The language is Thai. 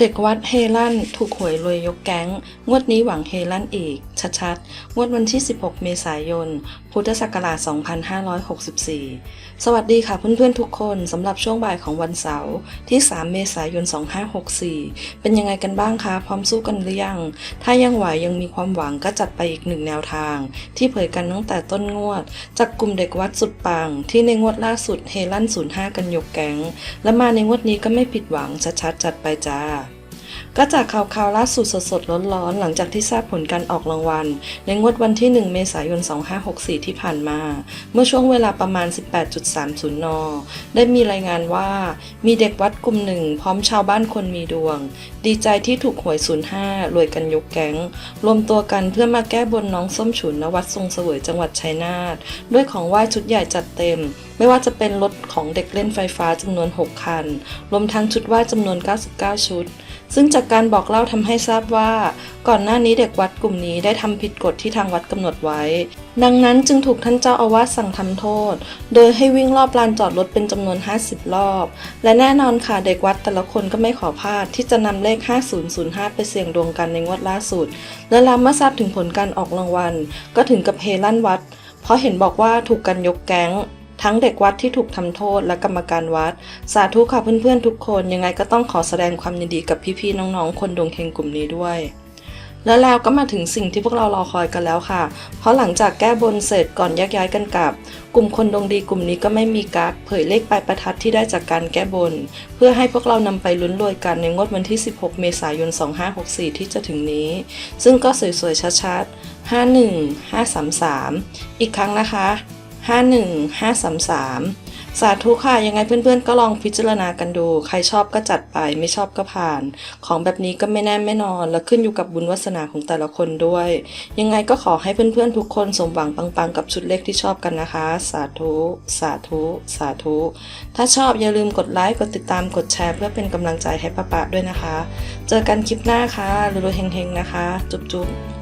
เด็กวัดเฮลั่นถูกหวยรวยยกแก๊ง งวดนี้หวังเฮลั่นอีก ชัดๆ งวดวันที่ 16 เมษายน พุทธศักราช 2564 สวัสดีค่ะเพื่อนๆทุกคนสำหรับช่วงบ่ายของวันเสาร์ที่ 3 เมษายน 2564 เป็นยังไงกันบ้างคะ พร้อมสู้กันหรือยัง ถ้ายังไหวยังมีความหวังก็จัดไปอีกหนึ่งแนวทาง ที่เผยกันตั้งแต่ต้นงวด จากกลุ่มเด็กวัดสุดปัง ที่ในงวดล่าสุดเฮลั่น05 กันยกแก๊งและมาในงวดนี้ก็ไม่ผิดหวังชัดๆจัดไปจ้า ก็จากข่าวข่าวล่าสุดสดๆร้อนๆ หลังจากที่ทราบผลการออกรางวัล ในงวดวันที่ 1 เมษายน 2564 ที่ผ่านมา เมื่อช่วงเวลาประมาณ 18.30 น ได้มีรายงานว่า มีเด็กวัดกลุ่มหนึ่ง พร้อมชาวบ้านคนมีดวง ดีใจที่ถูกหวย 05 รวยกันยกแก๊ง รวมตัวกันเพื่อมาแก้บนน้องส้มฉุนณวัดทรงเสวยจังหวัดชัยนาทด้วยของไหว้ชุดใหญ่จัดเต็ม ไม่ว่าจะเป็นรถของเด็กเล่นไฟฟ้าจำนวน 6 คัน รวมทั้งชุดไหว้จำนวน 99 ชุด ซึ่งจากการบอกเล่าทำให้ทราบว่า ก่อนหน้านี้เด็กวัดกลุ่มนี้ได้ทำผิดกฎที่ทางวัดกำหนดไว้ ดังนั้นจึงถูกท่านเจ้าอาวาสสั่งทำโทษ โดยให้วิ่งรอบลานจอดรถเป็นจำนวน 50 รอบ และแน่นอนค่ะเด็กวัดแต่ละคนก็ไม่ขอพลาดที่จะนำเลข 5005 ไปเสี่ยงดวงกันในงวดล่าสุด และแล้วเมื่อทราบถึงผลการออกรางวัล ก็ถึงกับเฮลั่นวัด เพราะเห็นบอกว่าถูกกันยกแก๊ง ทั้งเด็กวัดที่ถูกทำโทษและกรรมการวัด สาธุค่ะเพื่อนๆทุกคนยังไงก็ต้องขอแสดงความยินดีกับพี่ๆน้องๆ คนดวงเฮงกลุ่มนี้ด้วยแล้วแล้วก็มาถึงสิ่งที่พวกเรารอคอยกันแล้วค่ะ เพราะหลังจากแก้บนเสร็จก่อนแยกย้ายกันกลับ กลุ่มคนดวงดีกลุ่มนี้ก็ไม่มีการเผยเลขปลายประทัดที่ได้จากการแก้บน เพื่อให้พวกเรานำไปลุ้นรวยกันในงวดวันที่ 16 เมษายน 2564 ที่จะถึงนี้ ซึ่งก็สวยๆชัดๆ 51 533 อีกครั้งนะคะ 51533 สาธุค่ะ ยังไงเพื่อนๆ ก็ลองพิจารณากันดู ใครชอบก็จัดไป ไม่ชอบก็ผ่าน ของแบบนี้ก็ไม่แน่ไม่นอน และขึ้นอยู่กับบุญวาสนาของแต่ละคนด้วย ยังไงก็ขอให้เพื่อนๆ ทุกคนสมหวังปังๆ กับชุดเลขที่ชอบกันนะคะ สาธุ สาธุ สาธุ ถ้าชอบอย่าลืมกดไลค์ กดติดตาม กดแชร์ เพื่อเป็นกำลังใจให้ป้าปะด้วยนะคะ เจอกันคลิปหน้าค่ะรวยๆเฮงๆนะคะ จุ๊บๆ